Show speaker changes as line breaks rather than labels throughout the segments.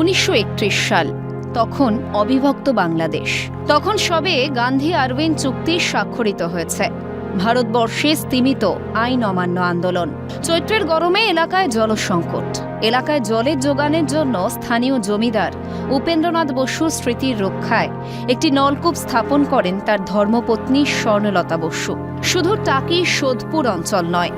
উনিশশো একত্রিশ সাল, তখন অবিভক্ত বাংলাদেশ। তখন সবে গান্ধী আরউইন চুক্তি স্বাক্ষরিত হয়েছে। ভারতবর্ষে স্তিমিত আইন অমান্য আন্দোলন। চৈত্রের গরমে এলাকায় জলসংকট। এলাকায় জলের যোগানের জন্য স্থানীয় জমিদার উপেন্দ্রনাথ বসুর স্মৃতির রক্ষায় একটি নলকূপ স্থাপন করেন তার ধর্মপত্নী স্বর্ণলতা বসু। শুধু টাকি সোদপুর অঞ্চল নয়,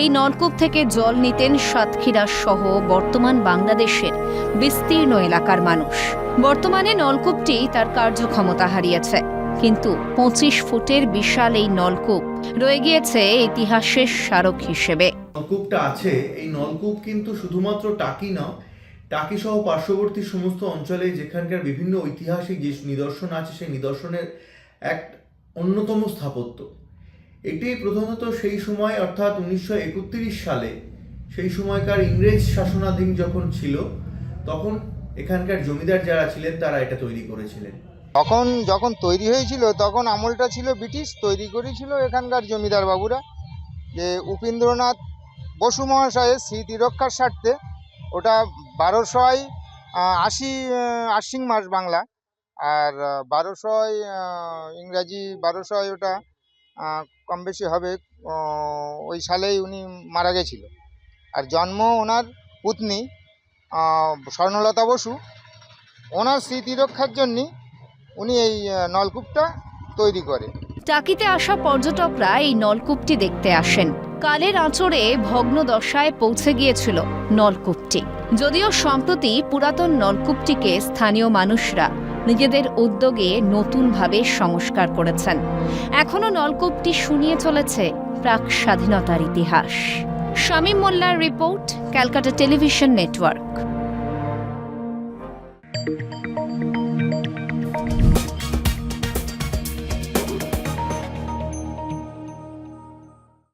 এই নলকূপ থেকে জল নিতেন সাতক্ষীরা সহ বর্তমান বাংলাদেশের বিস্তীর্ণ এলাকার মানুষ। বর্তমানে নলকূপটি তার কার্যক্ষমতা হারিয়েছে। কিন্তু পঁচিশ ফুটের বিশাল এই নলকূপ রয়ে গিয়েছে ইতিহাসের স্মারক হিসেবে।
নলকূপটা আছে, এই নলকূপ কিন্তু শুধুমাত্র টাকি না টাকি সহ পার্শ্ববর্তী সমস্ত অঞ্চলে যেখানকার বিভিন্ন ঐতিহাসিক যে নিদর্শন আছে, সেই নিদর্শনের এক অন্যতম স্থাপত্য। এটি প্রধানত সেই সময়, অর্থাৎ উনিশশো একত্রিশ সালে, সেই সময়কার ইংরেজ শাসনাধীন যখন ছিল, তখন এখানকার জমিদার যারা ছিলেন, তারা এটা তৈরি করেছিলেন।
তখন যখন তৈরি হয়েছিল, তখন আমলটা ছিল ব্রিটিশ, তৈরি করেছিল এখানকার জমিদার বাবুরা। যে উপেন্দ্রনাথ বসু মহাশয়ের স্মৃতি রক্ষার স্বার্থে ওটা বারোশয় আশি আশ্বিন মাস বাংলা, আর বারোশয় ইংরাজি বারোশয় ওটা কম বেশি হবে ওই সালেই উনি মারা গেছিল। আর জন্ম ওনার পুতনি স্বর্ণলতা বসু। ওনার স্মৃতি রক্ষার জন্যই উনি এই নলকূপটা তৈরি করে।
টাকিতে আসা পর্যটকরা এই নলকূপটি দেখতে আসেন। কালের আঁচড়ে ভগ্ন দশায় পৌঁছে গিয়েছিল নলকূপটি। যদিও সম্প্রতি পুরাতন নলকূপটিকে স্থানীয় মানুষরা নিজেদের উদ্যোগে নতুনভাবে সংস্কার করেছেন। এখনও নলকূপটি শুনিয়ে চলেছে প্রাক স্বাধীনতার ইতিহাস। শামীম মোল্লার রিপোর্ট, ক্যালকাটা টেলিভিশন নেটওয়ার্ক।